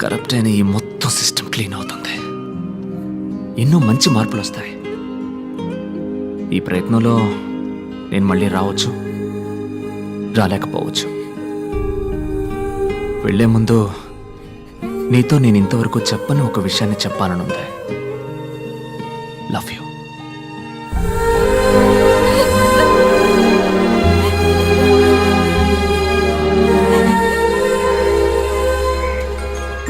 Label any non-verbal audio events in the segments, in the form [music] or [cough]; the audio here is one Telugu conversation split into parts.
కరప్ట్ అయిన ఈ మొత్తం సిస్టమ్ క్లీన్ అవుతుంది. ఎన్నో మంచి మార్పులు వస్తాయి. ఈ ప్రయత్నంలో నేను మళ్ళీ రావచ్చు రాలేకపోవచ్చు. వెళ్ళే ముందు నీతో నేను ఇంతవరకు చెప్పని ఒక విషయాన్ని చెప్పాలనుంది. లవ్ యూ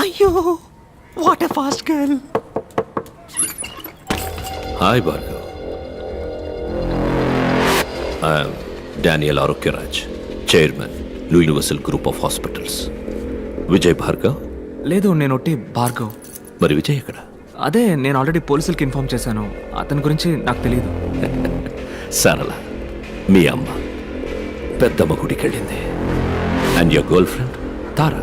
అయ్యో what a fast girl. I am Daniel Arokyaraj, Chairman, New Universal Group of Hospitals. Vijay Bhargav? లేదు నేను ఒట్టి భార్గవ్. మరి విజయ్ ఎక్కడ? అదే నేను ఆల్రెడీ పోలీసులకి ఇన్ఫార్మ్ చేశాను. అతని గురించి నాకు తెలియదు సరళ మీ అమ్మ పెద్దమ్మ గుడికి వెళ్ళింది and your girlfriend? Tara?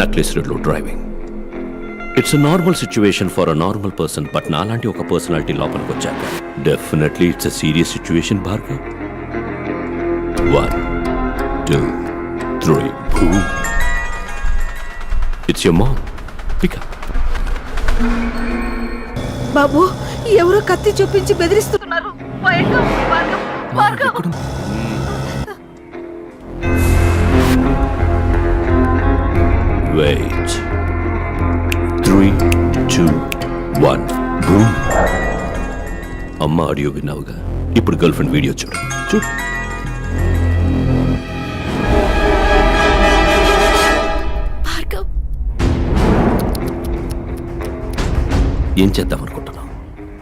Necklace రోడ్లో driving it's normal situation for a normal person but నాలాంటి ఒక పర్సనాలిటీ లోపలికి వచ్చాక definitely it's a serious situation Bhargav. One two three it's mom pickup బాబు ఎవరో కత్తి చూపించి బెదిరిస్తున్నారు. భయంగా ఉంది, భార్గవ్. మా ఎక్కడుంది? Wait. Three, two, one. Boom. అమ్మ ఆడియో విన్నావుగా ఇప్పుడు గర్ల్ ఫ్రెండ్ వీడియో చూడు చూడు ఏం చేద్దాం అనుకుంటున్నావు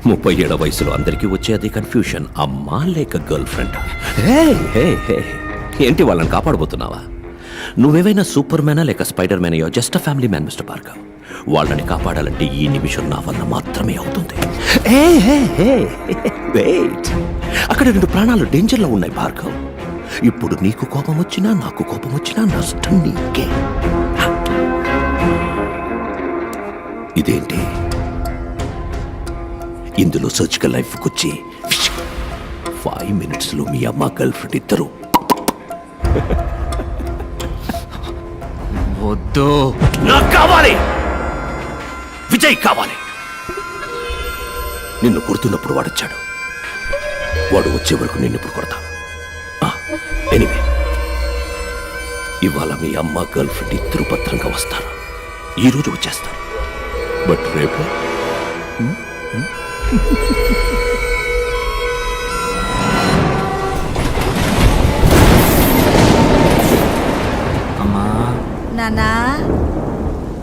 ముప్పై ఏళ్ళ వయసులో అందరికీ వచ్చే అది కన్ఫ్యూషన్ అమ్మా లేక గర్ల్ ఫ్రెండ్ హే హే హే ఏంటి వాళ్ళని కాపాడబోతున్నావా నువ్వేవైనా సూపర్ మ్యానా లేక స్పైడర్ మ్యాన్ అయ్యో just family man mister Parker వాళ్ళని కాపాడాలంటే ఈ నిమిషం నా వల్ల మాత్రమే అవుతుంది. హే హే హే అక్కడ రెండు ప్రాణాలు డేంజర్లో ఉన్నాయి భార్గవ్. ఇప్పుడు నీకు కోపం వచ్చినా నాకు కోపం వచ్చినా నష్టం నీకే. ఇదేంటి? ఇందులో సర్జికల్ లైఫ్ వచ్చి ఫైవ్ మినిట్స్లో మీ అమ్మ గర్ల్ ఫ్రెండ్ ఇద్దరు. వద్దు. నాకు కావాలి. విజయ్ కావాలి. నిన్ను కొడుతున్నప్పుడు వాడొచ్చాడు. వాడు వచ్చే వరకు నిన్ను ఇప్పుడు కొడతాను ఎనివే. ఇవాళ మీ అమ్మ గర్ల్ ఫ్రెండ్ ఇద్దరు భద్రంగా వస్తారు. ఈ రోజు వచ్చేస్తారు. బట్ రేపు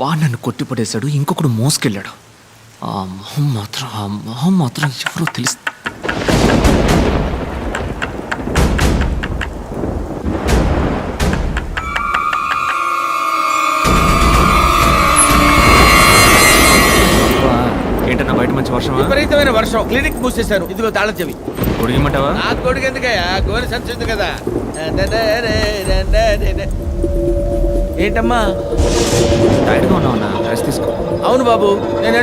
వాడు నన్ను కొట్టిపడేశాడు ఇంకొకడు మోసుకెళ్ళాడు. ఆ మొహం మాత్రం ఆ మొహం మాత్రం ఎవరో తెలుసు. ఏంటన్నా బయట మంచి వర్షమా? విపరీతమైన వర్షం. క్లినిక్ మూసేశారు. ఇదిగో తాళం చెవి. పొడిగమంటావా ఆ కొడుకు ఎందుకయ్యా గోరి సంచి ఉంది కదా ఏంటమ్మా? టైర్డ్గా ఉన్నావన్నా? రెస్ట్ తీసుకో. అవును బాబు నేను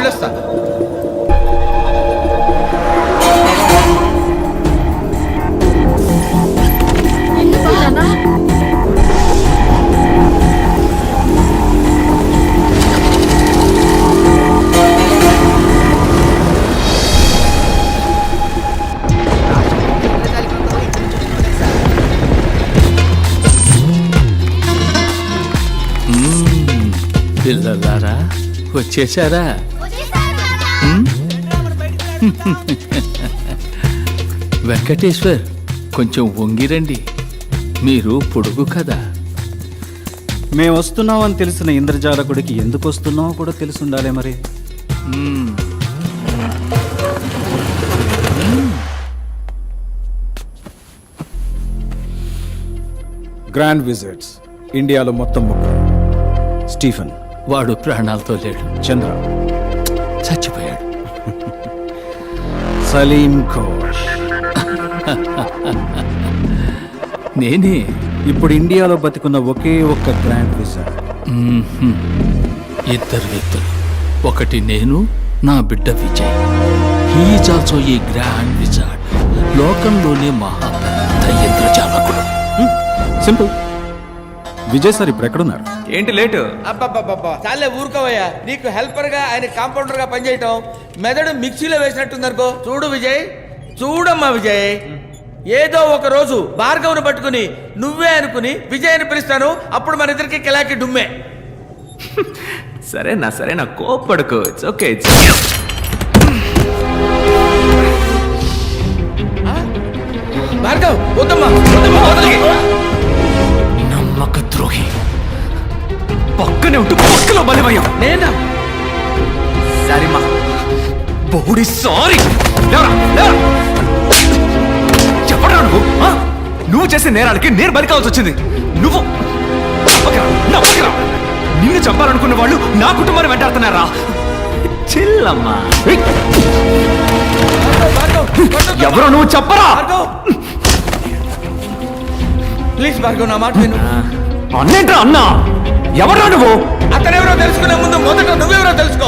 పిల్లలారా వచ్చేసారా? [laughs] వెంకటేశ్వర్ కొంచెం వంగిరండి. మీరు పొడుగు కదా. మేము వస్తున్నామని తెలిసిన ఇంద్రజాలకుడికి ఎందుకు వస్తున్నామో కూడా తెలిసి ఉండాలి మరి. గ్రాండ్ విజిట్స్ ఇండియాలో మొత్తం ముగ్గురు. స్టీఫెన్. వాడు ప్రాణాలతో లేడు. చంద్ర. చచ్చిపోయాడు. సలీం ఘోష్ నేనే. ఇప్పుడు ఇండియాలో బతికున్న ఒకే ఒక్క గ్రాండ్ మ్మ్హ్మ్. ఇద్దరు వ్యక్తులు. ఒకటి నేను నా బిడ్డ విజయ్. హీఈస్ ఆల్సో ఈ గ్రాండ్ విజార్డ్ లోకంలోనే మహా పెద్ద సింపుల్. విజయ్ సార్ ఇప్పుడు ఎక్కడున్నారు? ఏంటి లేటు? అబ్బబ్బబ్బబ్బా. చాలే ఊరుకోవయ్యా. నీకు హెల్పర్గా ఆయన కాంపౌండర్గా పనిచేయటం మెదడు మిక్సీలో వేసినట్టుందనుకో. చూడు విజయ్ చూడమ్మా విజయ్. ఏదో ఒక రోజు భార్గవుని పట్టుకుని నువ్వే అనుకుని విజయ్ అని పిలుస్తాను. అప్పుడు మన ఇద్దరికి కిలాకి డుమ్మే. సరే నా సరే నా కోపడుకో ఇట్స్ ఓకే ఇట్స్ భార్గవ్ వద్దమ్మా వద్దమ్మా వదలకి. పక్కనే ఉంటూ పక్కలో బలమయ్యాం. నేనా? సరేమా. బోడి సారీ. చెప్పరా నువ్వు? నువ్వు చేసే నేరాలకి నేను బలి కావాల్సి వచ్చింది. నువ్వు. నిన్ను చంపాలనుకున్న వాళ్ళు నా కుటుంబాన్ని వెంటాడుతున్నారా చిల్లమ్మా. ఎవరో నువ్వు చెప్పరా? ప్లీజ్ భార్గవ్ నా మాట విను. అన్నేంట్రా అన్నా? ఎవరో నువ్వు? అతనెవరో తెలుసుకునే ముందు మొదట నువ్వెవరో తెలుసుకో.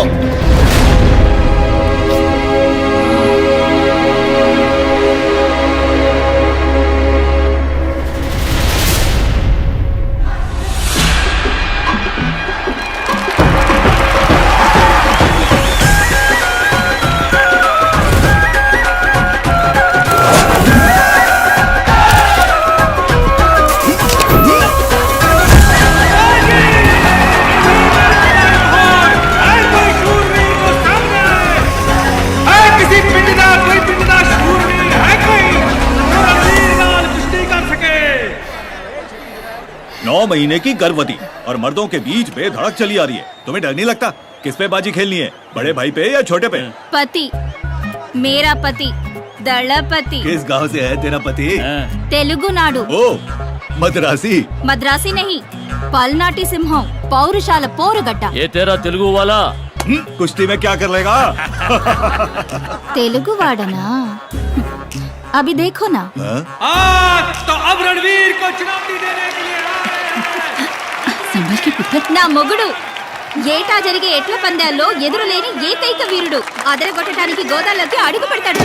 नौ महीने की गर्भवती और मर्दों के बीच बेधड़क चली आ रही है। तुम्हें डर नहीं लगता? किस पे बाजी खेलनी है? बड़े भाई पे या छोटे पे? पति। मेरा पति। दलपति। किस गाँव से है तेरा पति? हाँ। तेलुगु नाडु। ओ मद्रासी। मद्रासी नहीं पालनाटी सिंह पौरुशाल गड्ढा ये तेरा तेलुगु वाला। हम्म, कुश्ती में क्या कर लेगा? तेलुगु वाडना अभी देखो ना। हाँ? आ, तो अब रणवीर को चुनौती देने के लिए సంబల్కి నా మొగుడు. ఏటా జరిగే ఎట్ల పందాల్లో ఎదురులేని ఏకైక వీరుడు. అదరగొట్టడానికి గోదాల్లోకి అడుగు పెడతాడు.